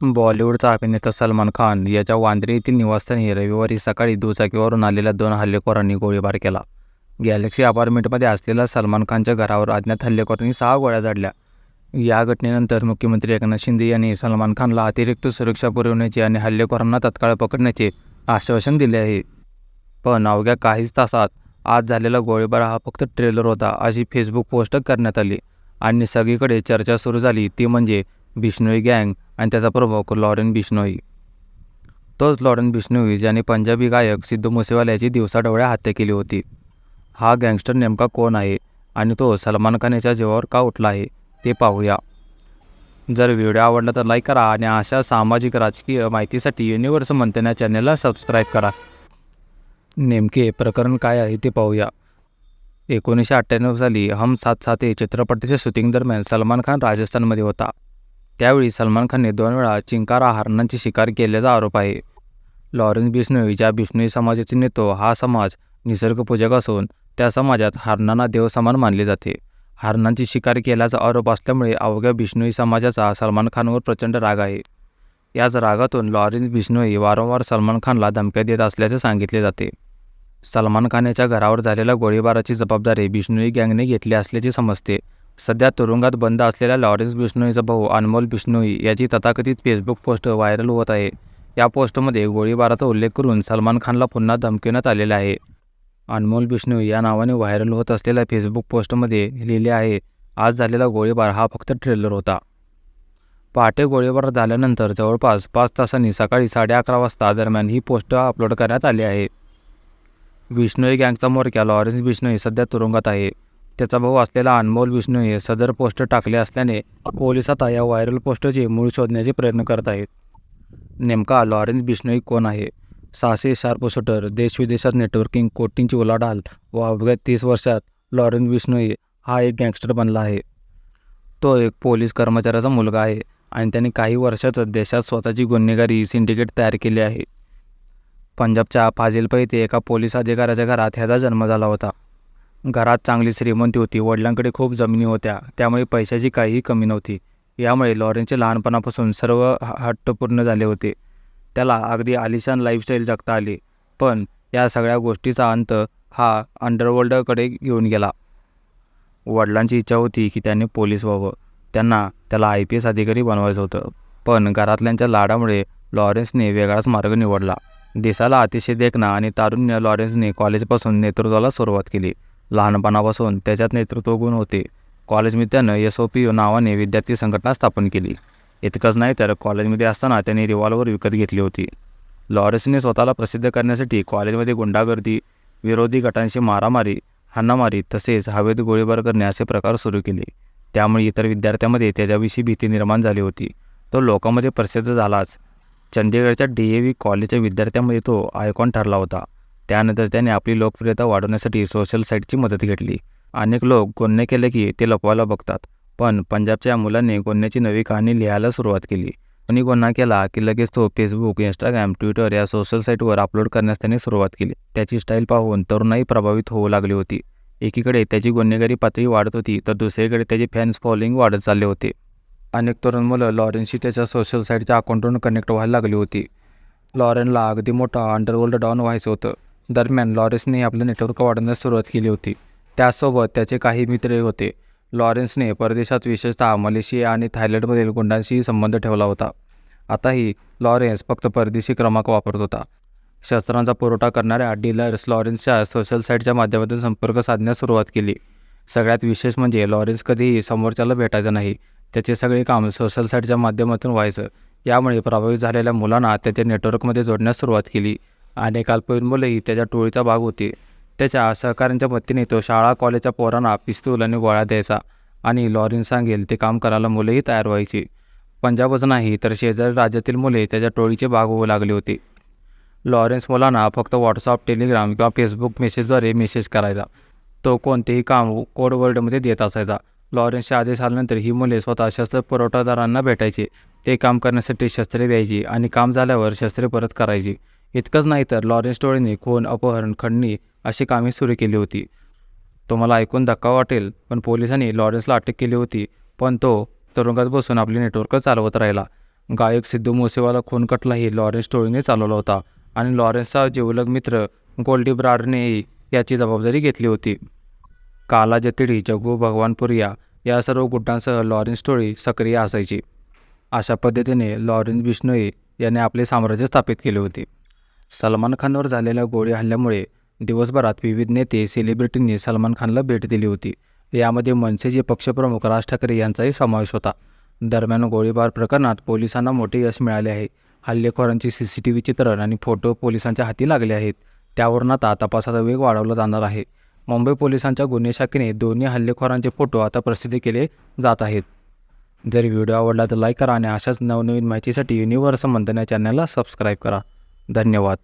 बॉलिवूडचा अभिनेता सलमान खान याच्या वांद्रे येथील निवासस्थानी रविवारी सकाळी दुचाकीवरून आलेल्या दोन हल्लेखोरांनी गोळीबार केला. गॅलेक्सी अपार्टमेंटमध्ये असलेल्या सलमान खानच्या घरावर अज्ञात हल्लेखोरांनी सहा गोळ्या झाडल्या. या घटनेनंतर मुख्यमंत्री एकनाथ शिंदे यांनी सलमान खानला अतिरिक्त सुरक्षा पुरवण्याचे आणि हल्लेखोरांना तत्काळ पकडण्याचे आश्वासन दिले आहे. पण अवघ्या काहीच तासात आज झालेला गोळीबार हा फक्त ट्रेलर होता अशी फेसबुक पोस्ट करण्यात आली आणि सगळीकडे चर्चा सुरू झाली ती म्हणजे बिश्नोई गँग आणि त्याचा प्रमुख लॉरेन बिश्नोई. तोच लॉरेन बिश्नोई ज्याने पंजाबी गायक सिद्धू मुसेवाला याची दिवसाढवळ्या हत्या केली होती. हा गँगस्टर नेमका कोण आहे आणि तो सलमान खान याच्या जीवावर का उठला आहे ते पाहूया. जर व्हिडिओ आवडला तर लाईक करा आणि अशा सामाजिक राजकीय माहितीसाठी युनिव्हर्स मंथेना चॅनलला सबस्क्राईब करा. नेमके प्रकरण काय आहे ते पाहूया. एकोणीसशे अठ्ठ्याण्णव साली हम साथ सात है चित्रपटाच्या शूटिंग दरम्यान सलमान खान राजस्थानमध्ये होता. त्यावेळी सलमान खानने दोन वेळा चिंकारा हरणांची शिकार केल्याचा आरोप आहे. लॉरेन्स बिश्नोई ज्या बिश्नोई समाजाचे नेतो हा समाज निसर्गपूजक असून त्या समाजात हरणांना देवसमान मानले जाते. हरणांची शिकार केल्याचा आरोप असल्यामुळे अवघ्या बिश्नोई समाजाचा सलमान खानवर प्रचंड राग आहे. याच रागातून लॉरेन्स बिश्नोई वारंवार सलमान खानला धमक्या देत असल्याचे सांगितले जाते. सलमान खान याच्या घरावर झालेल्या गोळीबाराची जबाबदारी बिश्नोई गँगने घेतली असल्याचे समजते. सध्या तुरुंगात बंद असलेल्या लॉरेन्स बिष्णोईचा भाऊ अनमोल बिष्णोई याची तथाकथित फेसबुक पोस्ट व्हायरल होत आहे. या पोस्टमध्ये गोळीबाराचा उल्लेख करून सलमान खानला पुन्हा धमकवण्यात आलेला आहे. अनमोल बिश्नोई या नावाने व्हायरल होत असलेल्या फेसबुक पोस्टमध्ये लिहिले आहे आज झालेला गोळीबार हा फक्त ट्रेलर होता. पहाटे गोळीबार झाल्यानंतर जवळपास पाच तासांनी सकाळी साडे अकरा वाजता दरम्यान ही पोस्ट अपलोड करण्यात आली आहे. बिश्नोई गँगचा मोरक्या लॉरेन्स बिष्णोई सध्या तुरुंगात आहे. त्याचा भाऊ असलेला अनमोल बिश्नोई सदर पोस्ट टाकले असल्याने पोलीस आता या व्हायरल पोस्टचे मूळ शोधण्याचे प्रयत्न करत आहेत. नेमका लॉरेन्स बिश्नोई कोण आहे? साहसी शार्पशूटर, देशविदेशात नेटवर्किंग, कोटींची उलाढाल व अवघ्या तीस वर्षात लॉरेन्स बिश्नोई हा एक गँगस्टर बनला आहे. तो एक पोलीस कर्मचाऱ्याचा मुलगा आहे आणि त्याने काही वर्षातच देशात स्वतःची गुन्हेगारी सिंडिकेट तयार केली आहे. पंजाबच्या फाजिलपा येथे एका पोलीस अधिकाऱ्याच्या घरात ह्याचा जन्म झाला होता. घरात चांगली श्रीमंती होती. वडिलांकडे खूप जमिनी होत्या त्यामुळे पैशाची काहीही कमी नव्हती. यामुळे लॉरेन्सचे लहानपणापासून सर्व हट्ट पूर्ण झाले होते. त्याला अगदी आलिशान लाईफस्टाईल जगता आली. पण या सगळ्या गोष्टीचा अंत हा अंडरवर्ल्डकडे घेऊन गेला. वडिलांची इच्छा होती की त्याने पोलीस व्हावं. त्यांना त्याला आय पी एस अधिकारी बनवायचं होतं. पण घरातल्यांच्या लाडामुळे लॉरेन्सने वेगळाच मार्ग निवडला. दिसायला अतिशय देखणा आणि तारुण्य लॉरेन्सने कॉलेजपासून नेतृत्वाला सुरुवात केली. लहानपणापासून त्याच्यात नेतृत्व गुण होते. कॉलेजमध्ये त्यानं एस ओ पी नावाने विद्यार्थी संघटना स्थापन केली. इतकंच नाही तर कॉलेजमध्ये असताना त्याने रिव्हॉल्वर विकत घेतली होती. लॉरेन्सने स्वतःला प्रसिद्ध करण्यासाठी कॉलेजमध्ये गुंडागर्दी, विरोधी गटांशी मारामारी, हाणामारी तसेच हवेत गोळीबार करणे असे प्रकार सुरू केले. त्यामुळे इतर विद्यार्थ्यांमध्ये त्याच्याविषयी भीती निर्माण झाली होती. तो लोकांमध्ये प्रसिद्ध झालाच. चंदीगडच्या डी ए व्ही कॉलेजच्या विद्यार्थ्यांमध्ये तो आयकॉन ठरला होता. त्यानंतर त्याने आपली लोकप्रियता वाढवण्यासाठी सोशल साईटची मदत घेतली. अनेक लोक गुन्हे केले की ते लपवायला बघतात. पण पंजाबच्या मुलांनी गुन्ह्याची नवी कहाणी लिहायला सुरुवात केली. कोणी गुन्हा केला की लगेच तो फेसबुक, इंस्टाग्राम ट्विटर या सोशल साईटवर अपलोड करण्यास त्याने सुरुवात केली. त्याची स्टाईल पाहून तरुणाई प्रभावित होऊ लागली होती. एकीकडे त्याची गुन्हेगारी पातळी वाढत होती तर दुसरीकडे त्याचे फॅन्स फॉलोईंग वाढत चालले होते. अनेक तरुण मुलं लॉरेन्सशी त्याच्या सोशल साईटच्या अकाउंटवरून कनेक्ट व्हायला लागली होती. लॉरेनला अगदी मोठा अंडरवर्ल्ड डॉन व्हायचं होतं. दरम्यान लॉरेन्सने आपलं नेटवर्क वाढवण्यास सुरुवात केली होती. त्यासोबत त्याचे काही मित्रही होते. लॉरेन्सने परदेशात विशेषतः मलेशिया आणि थायलंडमधील गुंडांशीही संबंध ठेवला होता. आताही लॉरेन्स फक्त परदेशी क्रमांक वापरत होता. शस्त्रांचा पुरवठा करणाऱ्या डीलर्स लॉरेन्सच्या सोशल साईटच्या माध्यमातून संपर्क साधण्यास सुरुवात केली. सगळ्यात विशेष म्हणजे लॉरेन्स कधीही समोरच्याला भेटायचं नाही. त्याचे सगळे काम सोशल साईटच्या माध्यमातून व्हायचं. यामुळे प्रभावित झालेल्या मुलांना त्याच्या नेटवर्कमध्ये जोडण्यास सुरुवात केली. अनेक अल्पवयीन मुलंही त्याच्या टोळीचा भाग होती. त्याच्या सहकाऱ्यांच्या मदतीने तो शाळा कॉलेजच्या पोरांना पिस्तूल आणि गोळ्या द्यायचा आणि लॉरेन्स सांगेल ते काम करायला मुलंही तयार व्हायची. पंजाबच नाही तर शेजारी राज्यातील मुले त्याच्या टोळीचे भाग होऊ लागली होती. लॉरेन्स मुलांना फक्त व्हॉट्सअप, टेलिग्राम किंवा फेसबुक मेसेजद्वारे मेसेज करायचा. तो कोणतेही काम कोड वर्डमध्ये देत असायचा. लॉरेन्सचे आदेश आल्यानंतर ही मुले स्वतः शस्त्र पुरवठादारांना भेटायची. ते काम करण्यासाठी शस्त्रे द्यायची आणि काम झाल्यावर शस्त्रे परत करायची. इतकंच नाही तर लॉरेन्स टोळीने खून, अपहरण, खंडणी अशी कामे सुरू केली होती. तुम्हाला ऐकून धक्का वाटेल पण पोलिसांनी लॉरेन्सला अटक केली होती पण तो तुरुंगात बसून आपले नेटवर्क चालवत राहिला. गायक सिद्धू मोसेवाला खून कटलाही लॉरेन्स टोळीने चालवला होता आणि लॉरेन्सचा जिवलग मित्र गोल्डी ब्राडनेही याची जबाबदारी घेतली होती काला जतिडी जग्गू भगवानपुरिया या सर्व गुटांसह लॉरेन्स टोळी सक्रिय असायची अशा पद्धतीने लॉरेन्स बिष्णोई याने आपले साम्राज्य स्थापित केले होते सलमान खानवर झालेल्या गोळी हल्ल्यामुळे दिवसभरात विविध नेते सेलिब्रिटींनी सलमान खानला भेट दिली होती. यामध्ये मनसेचे पक्षप्रमुख राज ठाकरे यांचाही समावेश होता. दरम्यान गोळीबार प्रकरणात पोलिसांना मोठे यश मिळाले आहे. हल्लेखोरांची सी सी टी व्ही चित्रण आणि फोटो पोलिसांच्या हाती लागले आहेत. त्यावरून आता तपासाचा वेग वाढवला जाणार आहे. मुंबई पोलिसांच्या गुन्हे शाखेने दोन्ही हल्लेखोरांचे फोटो आता प्रसिद्ध केले जात आहेत. जर व्हिडिओ आवडला तर लाईक करा आणि अशाच नवनवीन माहितीसाठी युनिवर्स मंथन या चॅनलला सबस्क्राईब करा. धन्यवाद.